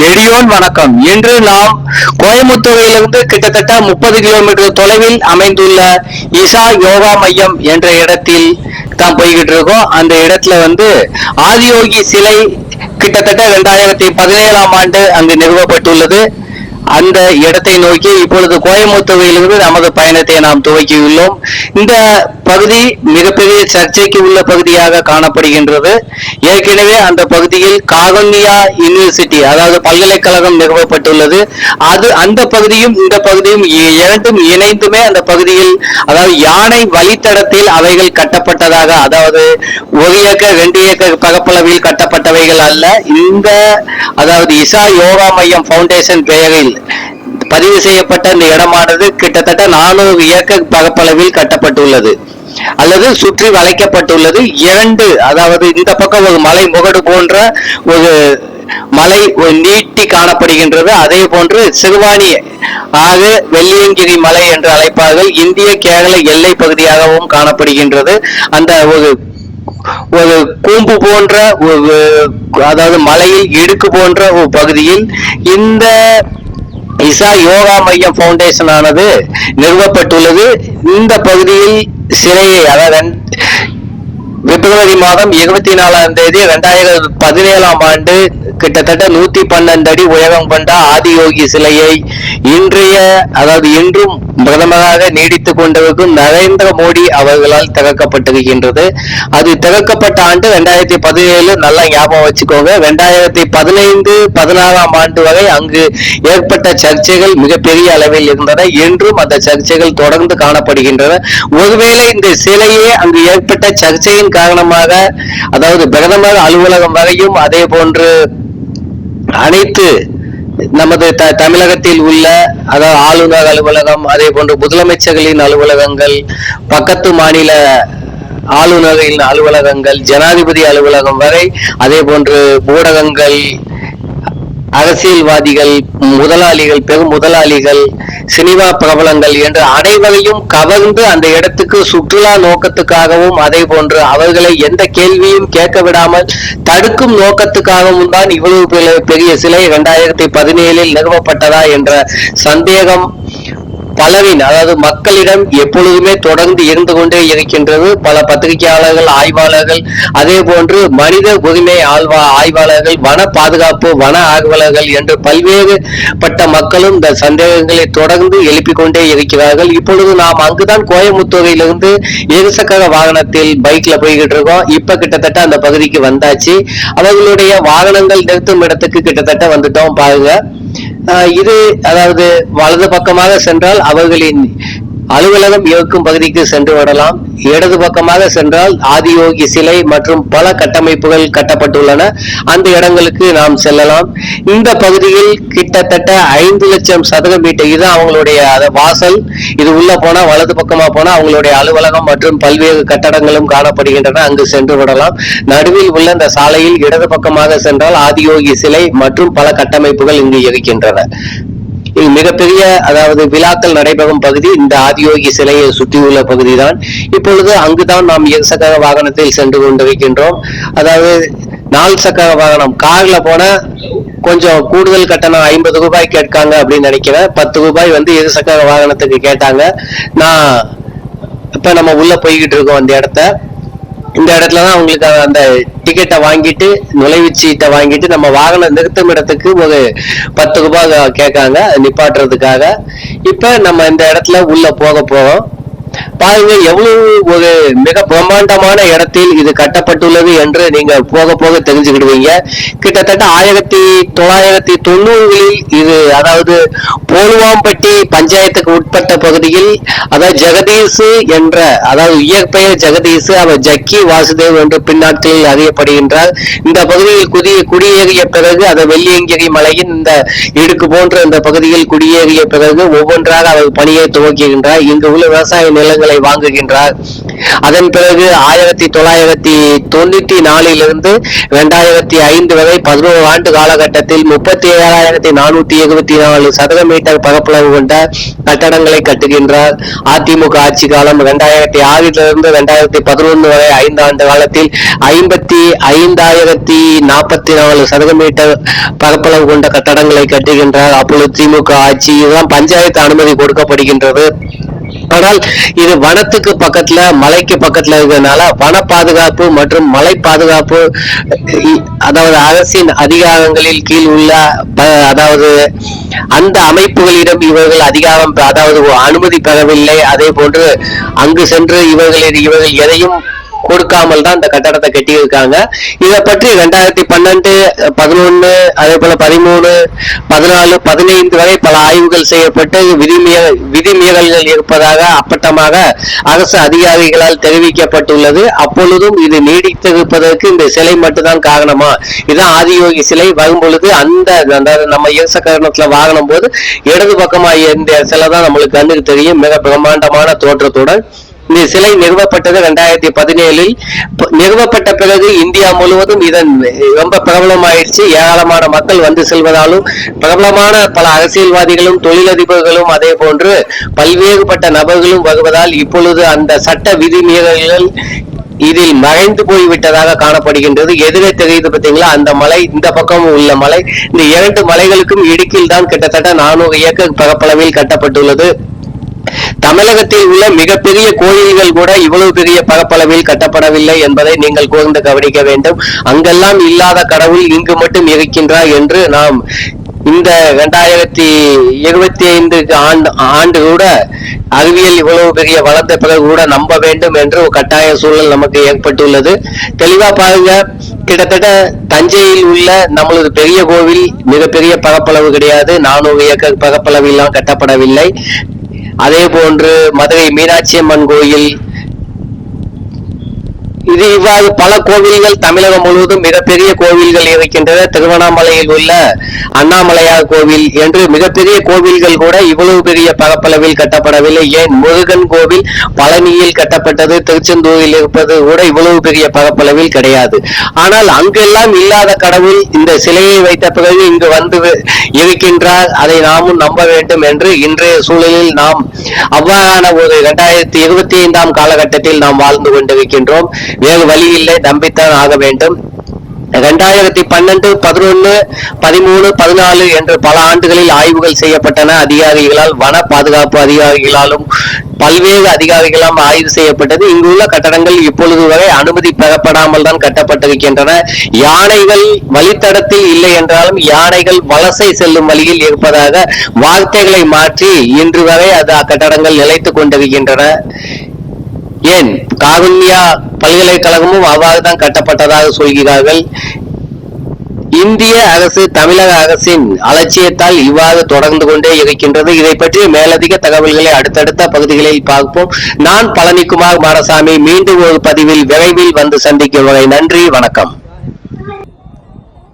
நெடியோன் வணக்கம். இன்று நாம் கோயம்புத்தூரிலிருந்து கிட்டத்தட்ட முப்பது கிலோமீட்டர் தொலைவில் அமைந்துள்ள இசா யோகா மையம் என்ற இடத்தில் தான் போய்கிட்டு இருக்கோம். அந்த இடத்துல வந்து ஆதியோகி சிலை கிட்டத்தட்ட ரெண்டாயிரத்தி பதினேழாம் ஆண்டு அங்கு நிறுவப்பட்டுள்ளது. அந்த இடத்தை நோக்கி இப்பொழுது கோயம்புத்தூரிலிருந்து நமது பயணத்தை நாம் துவக்கியுள்ளோம். இந்த பகுதி மிகப்பெரிய சர்ச்சைக்கு உள்ள பகுதியாக காணப்படுகின்றது. ஏற்கனவே அந்த பகுதியில் காகன்யா யூனிவர்சிட்டி அதாவது பல்கலைக்கழகம் நிறுவப்பட்டுள்ளது. அது அந்த பகுதியும் இந்த பகுதியும் இ- இரண்டும் இணைந்துமே அந்த பகுதியில் அதாவது யானை வழித்தடத்தில் அவைகள் கட்டப்பட்டதாக அதாவது ஒரு ஏக்கர் ரெண்டு ஏக்கர் பகப்பளவில் கட்டப்பட்டவைகள் அல்ல. இந்த அதாவது இசா யோகா மையம் ஃபவுண்டேஷன் பெயரில் பதிவு செய்யப்பட்ட இந்த இடமானது கிட்டத்தட்ட நானூறு ஏக்கர் பரப்பளவில் கட்டப்பட்டுள்ளது. அல்லது சுற்றி வளைக்கப்பட்டுள்ளது. இரண்டு அதாவது இந்த பக்கம் ஒரு மலை முகடு போன்ற ஒரு மலை நீட்டி காணப்படுகின்றது. அதே போன்று சிறுவாணி ஆக வெள்ளியங்கிரி மலை என்று அழைப்பார்கள். இந்திய கேரள எல்லை பகுதியாகவும் காணப்படுகின்றது. அந்த ஒரு ஒரு கூம்பு போன்ற ஒரு அதாவது மலையில் இடுக்கு போன்ற ஒரு பகுதியில் இந்த இசா யோகா மையம் ஃபவுண்டேஷன் ஆனது நிறுவப்பட்டுள்ளது. இந்த பகுதியில் சிலையை அதாவது பிப்ரவரி மாதம் இருபத்தி நாலாம் தேதி ரெண்டாயிரத்தி பதினேழாம் ஆண்டு கிட்டத்தட்ட நூத்தி பன்னெண்டு அடி உயரம் கொண்ட ஆதியோகி சிலையை இன்றைய அதாவது இன்றும் பிரதமராக நீடித்துக் கொண்டிருக்கும் நரேந்திர மோடி அவர்களால் திறக்கப்பட்டிருக்கின்றது. அது திறக்கப்பட்ட ஆண்டு ரெண்டாயிரத்தி பதினேழு நல்லா ஞாபகம் வச்சுக்கோங்க. ரெண்டாயிரத்தி பதினைந்து பதினாறாம் ஆண்டு வரை அங்கு ஏற்பட்ட சர்ச்சைகள் மிகப்பெரிய அளவில் இருந்தன. இன்றும் அந்த சர்ச்சைகள் தொடர்ந்து காணப்படுகின்றன. ஒருவேளை இந்த சிலையே அங்கு ஏற்பட்ட சர்ச்சையின் காரணமாக அதாவது பிரதமர் அலுவலகம் வரையும் அதே போன்று அனைத்து நமது த தமிழகத்தில் உள்ள அதாவது ஆளுநர் அலுவலகம் அதே போன்று முதலமைச்சர்களின் அலுவலகங்கள் பக்கத்து மாநில ஆளுநரின் அலுவலகங்கள் ஜனாதிபதி அலுவலகம் வரை அதே போன்று ஊடகங்கள் அரசியல்வாதிகள் முதலாளிகள் பெரும் முதலாளிகள் சினிமா பிரபலங்கள் என்று அனைவரையும் கவர்ந்து அந்த இடத்துக்கு சுற்றுலா நோக்கத்துக்காகவும் அதே போன்று அவர்களை எந்த கேள்வியும் கேட்க விடாமல் தடுக்கும் நோக்கத்துக்காகவும் தான் இவ்வளவு பெரிய- பெரிய சிலை இரண்டாயிரத்தி பதினேழில் நிறுவப்பட்டதா என்ற சந்தேகம் பலரின் அதாவது மக்களிடம் எப்பொழுதுமே தொடர்ந்து இருந்து கொண்டே இருக்கின்றது. பல பத்திரிகையாளர்கள் ஆய்வாளர்கள் அதே போன்று மனித உரிமை ஆழ்வா ஆய்வாளர்கள் வன பாதுகாப்பு வன ஆர்வலர்கள் என்று பல்வேறு பட்ட மக்களும் இந்த சந்தேகங்களை தொடர்ந்து எழுப்பிக் கொண்டே இருக்கிறார்கள். இப்பொழுது நாம் அங்குதான் கோயமுத்தூரிலிருந்து இருசக்கர வாகனத்தில் பைக்ல போய்கிட்டு இருக்கோம். இப்ப கிட்டத்தட்ட அந்த பகுதிக்கு வந்தாச்சு. அவர்களுடைய வாகனங்கள் நிறுத்தும் இடத்துக்கு கிட்டத்தட்ட வந்துட்டோம் பாருங்க. இது அதாவது வலது பக்கமாக சென்றால் அவர்களின் அலுவலகம் இருக்கும் பகுதிக்கு சென்று விடலாம். இடது பக்கமாக சென்றால் ஆதியோகி சிலை மற்றும் பல கட்டமைப்புகள் கட்டப்பட்டுள்ளன. அந்த இடங்களுக்கு நாம் செல்லலாம். இந்த பகுதியில் கிட்டத்தட்ட ஐந்து லட்சம் சதுர மீட்டர் இது அவங்களுடைய வாசல். இது உள்ள போனா வலது பக்கமா போனா அவங்களுடைய அலுவலகம் மற்றும் பல்வேறு கட்டடங்களும் காணப்படுகின்றன. அங்கு சென்று விடலாம். நடுவில் உள்ள இந்த சாலையில் இடது பக்கமாக சென்றால் ஆதியோகி சிலை மற்றும் பல கட்டமைப்புகள் இங்கு இருக்கின்றன. இது மிகப்பெரிய அதாவது விழாக்கள் நடைபெறும் பகுதி இந்த ஆதியோகி சிலையை சுற்றியுள்ள பகுதிதான். இப்பொழுது அங்குதான் நாம் இருசக்கர வாகனத்தில் சென்று கொண்டிருக்கின்றோம். அதாவது நாலு சக்கர வாகனம் கார்ல போனா கொஞ்சம் கூடுதல் கட்டணம் ஐம்பது ரூபாய் கேட்காங்க அப்படின்னு நினைக்கிறேன். பத்து ரூபாய் வந்து இருசக்கர வாகனத்துக்கு கேட்டாங்க. நான் இப்ப நம்ம உள்ள போய்கிட்டு இருக்கோம் அந்த இடத்த. இந்த இடத்துல தான் உங்களுக்கு அந்த டிக்கெட்டை வாங்கிட்டு நுழைவுச் சீட்டை வாங்கிட்டு நம்ம வாகனம் நிறுத்தும் இடத்துக்கு ஒரு பத்து ரூபாய் கேட்காங்க நிப்பாட்டுறதுக்காக. இப்போ நம்ம இந்த இடத்துல உள்ள போக போகிறோம் பாருங்க எவ்வளவு ஒரு மிக பிரம்மாண்டமான இடத்தில் இது கட்டப்பட்டுள்ளது என்று நீங்க போக போக தெரிஞ்சுக்கிடுவீங்க. கிட்டத்தட்ட ஆயிரத்தி தொள்ளாயிரத்தி தொண்ணூறுகளில் இது அதாவது போலுவாம்பட்டி பஞ்சாயத்துக்கு உட்பட்ட பகுதியில் அதாவது ஜெகதீஷ் என்ற அதாவது இயற்பெயர் ஜெகதீஷ் அவர் ஜக்கி வாசுதேவ் என்று பின்னாட்களில் அறியப்படுகின்றார். இந்த பகுதியில் குடி குடியேறிய பிறகு அதை வெள்ளியங்கிரி மலையின் இந்த இடுக்கு போன்ற இந்த பகுதியில் குடியேறிய பிறகு ஒவ்வொன்றாக அவர் பணியை துவக்குகின்றார். இங்கு உள்ள விவசாய நிலங்களை வாங்குகின்றார். அதன் பிறகு ஆயிரத்தி தொள்ளாயிரத்தி தொண்ணூத்தி நாலிலிருந்து இரண்டாயிரத்தி ஐந்து வரை பதினோரு ஆண்டு காலகட்டத்தில் முப்பத்தி ஏழாயிரத்தி நானூத்தி எழுபத்தி நாலு சதுர மீட்டர் மீட்டர் பரப்பளவு கொண்ட கட்டடங்களை கட்டுகின்றார். அதிமுக ஆட்சி காலம் இரண்டாயிரத்தி ஆறிலிருந்து இரண்டாயிரத்தி பதினொன்று வரை ஐந்து ஆண்டு காலத்தில் ஐம்பத்தி ஐந்தாயிரத்தி நாற்பத்தி நாலு சதுர மீட்டர் பரப்பளவு கொண்ட கட்டடங்களை கட்டுகின்றார். அப்பொழுது திமுக ஆட்சி இதுதான் பஞ்சாயத்து அனுமதி கொடுக்கப்படுகின்றது. ஆனால் இது வனத்துக்கு பக்கத்துல மலைக்கு பக்கத்துல இருக்கிறதுனால வன பாதுகாப்பு மற்றும் மலை பாதுகாப்பு அதாவது அரசின் அதிகாரங்களில் கீழ் உள்ள அதாவது அந்த அமைப்புகளிடம் இவர்கள் அதிகாரம் அதாவது அனுமதி பெறவில்லை. அதே போன்று அங்கு சென்று இவர்களின் இவர்கள் எதையும் கொடுக்காமல் தான் இந்த கட்டடத்தை கட்டியிருக்காங்க. இதை பற்றி ரெண்டாயிரத்தி பன்னெண்டு பதினொன்னு அதே போல பதிமூணு பதினாலு பதினைந்து வரை பல ஆய்வுகள் செய்யப்பட்டு விதிமீற விதிமீறல்கள் இருப்பதாக அப்பட்டமாக அரசு அதிகாரிகளால் தெரிவிக்கப்பட்டுள்ளது. அப்பொழுதும் இது நீடித்திருப்பதற்கு இந்த சிலை மட்டும்தான் காரணமா? இதான் ஆதியோகி சிலை. வரும் பொழுது அந்த நம்ம இருசக்கரணத்துல வாகனம் போது இடது பக்கமா இந்த சிலை தான் நம்மளுக்கு கண்ணுக்கு தெரியும். மிக பிரம்மாண்டமான தோற்றத்துடன் இந்த சிலை நிறுவப்பட்டது ரெண்டாயிரத்தி பதினேழில். நிறுவப்பட்ட பிறகு இந்தியா முழுவதும் இதன் ரொம்ப பிரபலமாயிடுச்சு. ஏராளமான மக்கள் வந்து செல்வதாலும் பிரபலமான பல அரசியல்வாதிகளும் தொழிலதிபர்களும் அதே போன்று பல்வேறுபட்ட நபர்களும் வருவதால் இப்பொழுது அந்த சட்ட விதிமீறல்கள் இதில் மறைந்து போய்விட்டதாக காணப்படுகின்றது. எதிரே தெரியுது பார்த்தீங்களா? அந்த மலை இந்த பக்கம் உள்ள மலை. இந்த இரண்டு மலைகளுக்கும் இடுக்கில் தான் கிட்டத்தட்ட நானூறு ஏக்கர் பரப்பளவில் கட்டப்பட்டுள்ளது. தமிழகத்தில் உள்ள மிகப்பெரிய கோயில்கள் கூட இவ்வளவு பெரிய பரப்பளவில் கட்டப்படவில்லை என்பதை நீங்கள் கூர்ந்து கவனிக்க வேண்டும். அங்கெல்லாம் இல்லாத கடவுள் இங்கு மட்டும் இருக்கின்றார் என்று நாம் இந்த இரண்டாயிரத்தி இருபத்தி ஐந்து ஆண்டு ஆண்டு கூட அறிவியல் இவ்வளவு பெரிய வளர்ந்த பிறகு கூட நம்ப வேண்டும் என்று கட்டாய சூழல் நமக்கு ஏற்பட்டுள்ளது. தெளிவா பாருங்க கிட்டத்தட்ட தஞ்சையில் உள்ள நம்மளது பெரிய கோவில் மிகப்பெரிய பரப்பளவு கிடையாது. நானூறு ஏக்கர் பரப்பளவெல்லாம் கட்டப்படவில்லை. அதே போன்று மதுரை மீனாட்சி அம்மன் கோயில் இது இவ்வாறு பல கோவில்கள் தமிழகம் முழுவதும் மிகப்பெரிய கோவில்கள் இருக்கின்றன. திருவண்ணாமலையில் உள்ள அண்ணாமலையார் கோவில் என்று மிகப்பெரிய கோவில்கள் கூட இவ்வளவு பெரிய பரப்பளவில் கட்டப்படவில்லை. ஏன்? முருகன் கோவில் பழனியில் கட்டப்பட்டது திருச்செந்தூரில் இருப்பது கூட இவ்வளவு பெரிய பரப்பளவில் கிடையாது. ஆனால் அங்கெல்லாம் இல்லாத கடவுள் இந்த சிலையை வைத்த பிறகு இங்கு வந்து இருக்கின்றார். அதை நாமும் நம்ப வேண்டும் என்று இன்றைய சூழலில் நாம் அவ்வாறான ஒரு இரண்டாயிரத்தி இருபத்தி ஐந்தாம் காலகட்டத்தில் நாம் வாழ்ந்து கொண்டிருக்கின்றோம். வேறு வழி இல்லை நம்பித்தான் ஆக வேண்டும். இரண்டாயிரத்தி பன்னெண்டு பதினொன்னு பதிமூணு பதினாலு என்று பல ஆண்டுகளில் ஆய்வுகள் செய்யப்பட்டன. அதிகாரிகளால் வன பாதுகாப்பு அதிகாரிகளாலும் பல்வேறு அதிகாரிகளால் ஆய்வு செய்யப்பட்டது. இங்குள்ள கட்டடங்கள் இப்பொழுது வரை அனுமதி பெறப்படாமல் தான் கட்டப்பட்டிருக்கின்றன. யானைகள் வழித்தடத்தில் இல்லை என்றாலும் யானைகள் வலசை செல்லும் வழியில் இருப்பதாக வார்த்தைகளை மாற்றி இன்று வரை அது அக்கட்டடங்கள் நிலைத்து கொண்டிருக்கின்றன. ஏன்? காருண்யா பல்கலைக்கழகமும் அவ்வாறு தான் கட்டப்பட்டதாக சொல்கிறார்கள். இந்திய அரசு தமிழக அரசின் அலட்சியத்தால் இவ்வாறு தொடர்ந்து கொண்டே இருக்கின்றது. இதை பற்றிய மேலதிக தகவல்களை அடுத்தடுத்த பகுதிகளில் பார்ப்போம். நான் பழனிக்குமார் மாரசாமி மீண்டும் ஒரு பதிவில் விரைவில் வந்து சந்திக்கும் வரை நன்றி வணக்கம்.